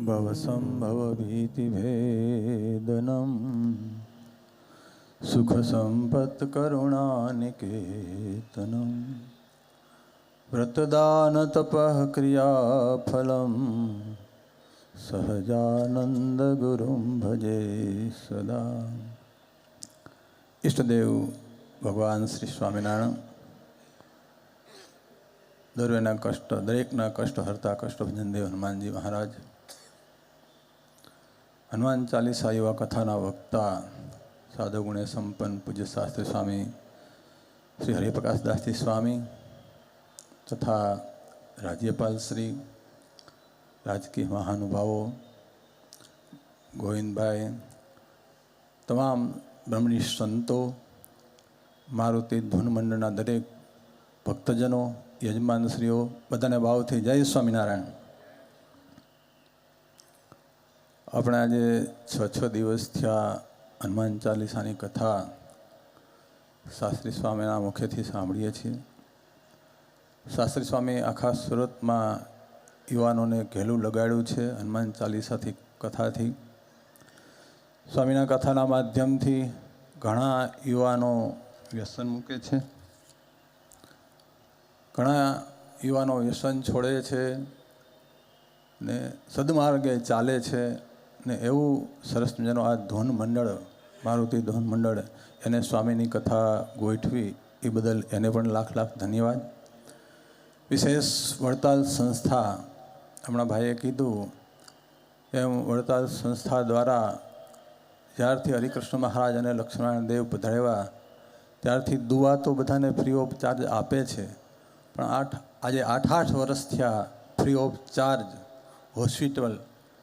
भवसम्भवभीतिभेदनं सुखसम्पत्करुणानिकेतनं व्रतदानतपः क्रियाफलं સહજાનંદગુરુમ ભજે સદા ઈષ્ટદેવ ભગવાન શ્રી સ્વામિનારાયણ દરવેના કષ્ટ દરેકના કષ્ટ હરતા કષ્ટ ભજનદેવ હનુમાનજી મહારાજ હનુમાન ચાલીસા એવા કથાના વક્તા સાધુ ગુણે સંપન્ન પૂજ્ય શાસ્ત્રી સ્વામી શ્રી હરિપ્રકાશદાસજી સ્વામી તથા રાજ્યપાલ શ્રી રાજકીય મહાનુભાવો ગોવિંદભાઈ, તમામ બ્રહ્મણી સંતો, મારુતિ ધૂનમંડળના દરેક ભક્તજનો, યજમાનશ્રીઓ, બધાને ભાવથી જય સ્વામિનારાયણ. આપણે આજે છ છ દિવસ થયા હનુમાન ચાલીસાની કથા શાસ્ત્રી સ્વામીના મુખેથી સાંભળીએ છીએ. શાસ્ત્રી સ્વામી આખા સુરતમાં યુવાનોને ઘેલું લગાડ્યું છે હનુમાન ચાલીસાથી, કથાથી. સ્વામીના કથાના માધ્યમથી ઘણા યુવાનો વ્યસન મૂકે છે. ઘણા યુવાનો વ્યસન છોડે છે ને સદમાર્ગે ચાલે છે. ને એવું સરસ મજાનું આ ધોન મંડળ, મારુતિ ધોન મંડળ, એને સ્વામીની કથા ગોઠવી, એ બદલ એને પણ લાખ લાખ ધન્યવાદ. વિશેષ વડતાલ સંસ્થા, હમણાં ભાઈએ કીધું, એમ વડતાલ સંસ્થા દ્વારા જ્યારથી હરિકૃષ્ણ મહારાજ અને લક્ષ્મણ દેવ પધાર્યા, ત્યારથી દુવા તો બધાને ફ્રી ઓફ ચાર્જ આપે છે, પણ આઠ, આજે આઠ આઠ વર્ષ થયા ફ્રી ઓફ ચાર્જ હોસ્પિટલ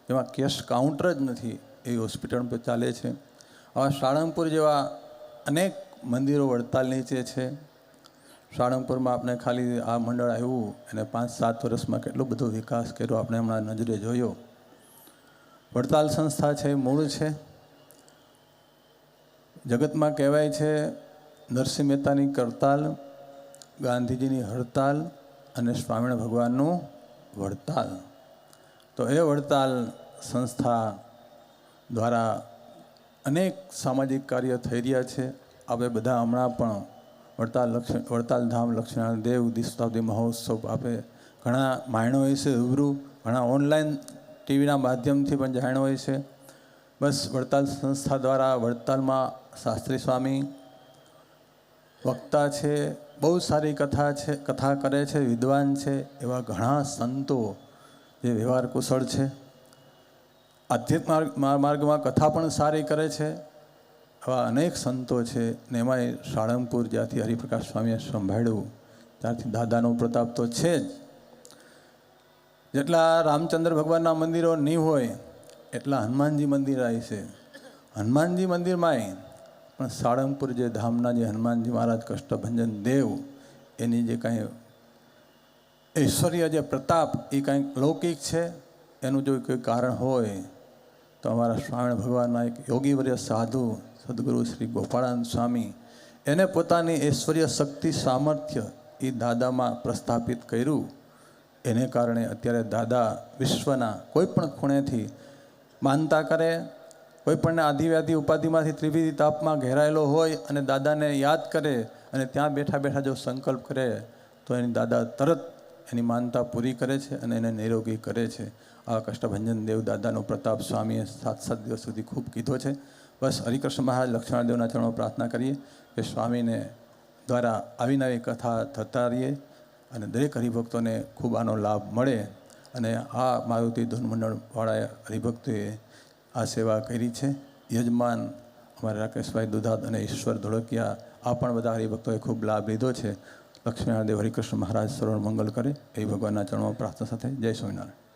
જેમાં કેશ કાઉન્ટર જ નથી એવી હોસ્પિટલ પર ચાલે છે. આવા સાળંગપુર જેવા અનેક મંદિરો વડતાલ નીચે છે. સાળંગપુરમાં આપણે ખાલી આ મંડળ આવ્યું અને પાંચ સાત વર્ષમાં કેટલો બધો વિકાસ કર્યો આપણે હમણાં નજરે જોયો. વડતાલ સંસ્થા છે, મૂળ છે. જગતમાં કહેવાય છે, નરસિંહ મહેતાની કરતાલ, ગાંધીજીની હડતાલ અને સ્વામિનારાયણ ભગવાનનું વડતાલ. તો એ વડતાલ સંસ્થા દ્વારા અનેક સામાજિક કાર્ય થઈ રહ્યા છે. આપણે બધા હમણાં પણ વડતાલ લક્ષ, વડતાલ ધામ લક્ષ્મીનારાયણ દેવ દિશતાબ્દી મહોત્સવ આપે. ઘણા માયણો હોય છે રૂબરૂ, ઘણા ઓનલાઈન ટીવીના માધ્યમથી પણ જાણ્યો હોય છે. બસ વડતાલ સંસ્થા દ્વારા વડતાલમાં શાસ્ત્રી સ્વામી વક્તા છે, બહુ સારી કથા છે, કથા કરે છે, વિદ્વાન છે એવા ઘણા સંતો જે વ્યવહાર કુશળ છે. આધ્યાત્મ માર્ગમાં કથા પણ સારી કરે છે. આવા અનેક સંતો છે ને એમાંય સાળંગપુર જ્યાંથી હરિપ્રકાશ સ્વામીએ સંભાળ્યું ત્યારથી દાદાનો પ્રતાપ તો છે જ. જેટલા રામચંદ્ર ભગવાનના મંદિરો નહીં હોય, એટલા હનુમાનજી મંદિર આવી છે. હનુમાનજી મંદિરમાંય પણ સાળંગપુર જે ધામના જે હનુમાનજી મહારાજ કષ્ટભંજન દેવ, એની જે કાંઈ ઐશ્વર્ય જે પ્રતાપ એ કાંઈક લૌકિક છે, એનું જો કોઈ કારણ હોય, તો અમારા સ્વામી ભગવાનના એક યોગીવર્ય સાધુ સદગુરુ શ્રી ગોપાળાનંદ સ્વામી, એને પોતાની ઐશ્વર્ય શક્તિ સામર્થ્ય એ દાદામાં પ્રસ્થાપિત કર્યું. એને કારણે અત્યારે દાદા વિશ્વના કોઈ પણ ખૂણેથી માનતા કરે કોઈપણને આદિવ્યાધિ ઉપાધિમાંથી ત્રિવિધિ તાપમાં ઘેરાયેલો હોય અને દાદાને યાદ કરે અને ત્યાં બેઠા બેઠા જો સંકલ્પ કરે, તો એની દાદા તરત એની માનતા પૂરી કરે છે અને એને નિરોગી કરે છે. આ કષ્ટભંજન દેવ દાદાનો પ્રતાપ સ્વામીએ સાત સાત દિવસ સુધી ખૂબ કીધો છે. બસ હરિકૃષ્ણ મહારાજ લક્ષ્મણદેવના ચરણો પ્રાર્થના કરીએ કે સ્વામીને દ્વારા આવી નવી કથા થતા રહીએ અને દરેક હરિભક્તોને ખૂબ આનો લાભ મળે અને આ મારુતિ ધૂનમંડળવાળા હરિભક્તોએ આ સેવા કરી છે. યજમાન અમારા રાકેશભાઈ દુધાત અને ઈશ્વર ધોળકિયા આ પણ બધા હરિભક્તોએ ખૂબ લાભ લીધો છે. લક્ષ્મીનારાયણ દેવ હરિકૃષ્ણ મહારાજ સર્વ મંગલ કરે એ ભગવાનના ચરણમાં પ્રાર્થના સાથે જય સ્વામિનારાયણ.